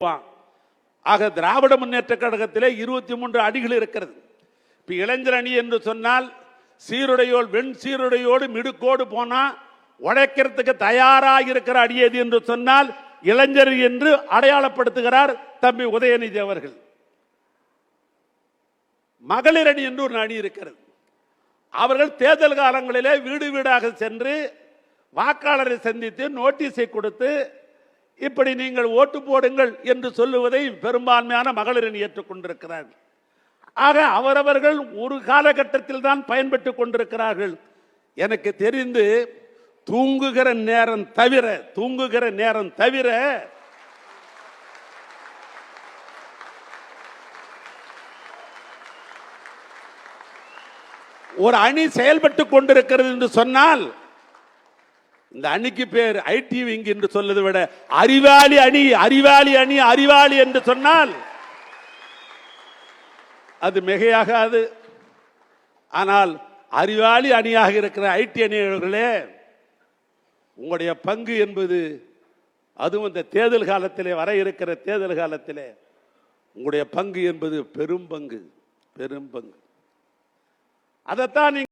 ஆக திராவிட முன்னேற்ற கழகத்திலே இருபத்தி மூன்று அடிகள் இருக்கிறது. இப்ப இளைஞர் அணி என்று சொன்னால் சீருடையோடு வெண் சீருடையோடு மிடுக்கோடு போனா உழைக்கிறதுக்கு தயாராக இருக்கிற அணி எது என்று சொன்னால் இளைஞர் என்று அடையாளப்படுத்துகிறார் தம்பி உதயநிதி அவர்கள். மகளிர் அணி என்று ஒரு அணி இருக்கிறது. அவர்கள் தேர்தல் காலங்களிலே வீடு வீடாக சென்று வாக்காளரை சந்தித்து நோட்டீஸை கொடுத்து இப்படி நீங்கள் ஓட்டு போடுங்கள் என்று சொல்லுவதை பெரும்பான்மையான மகளிரின் ஏற்றுக்கொண்டிருக்கிறார்கள். ஆக அவரவர்கள் ஒரு காலகட்டத்தில் தான் பயன்பட்டு கொண்டிருக்கிறார்கள். எனக்கு தெரிந்து தூங்குகிற நேரம் தவிர தூங்குகிற நேரம் தவிர ஒரு அணி செயல்பட்டு கொண்டிருக்கிறது என்று சொன்னால் இந்த அணிக்கு பேர் ஐடி விங் என்று சொல்வதை விட அறிவாளி அணி அறிவாளி அணி அறிவாளி என்று சொன்னால் அது மிகையாகாது. ஆனால் அறிவாளி அணியாக இருக்கிற ஐடி அணியர்களே உங்களுடைய பங்கு என்பது அதுவும் இந்த தேர்தல் காலத்திலே வர இருக்கிற தேர்தல் காலத்திலே உங்களுடைய பங்கு என்பது பெரும் பங்கு பெரும் பங்கு. அதைத்தான் நீங்க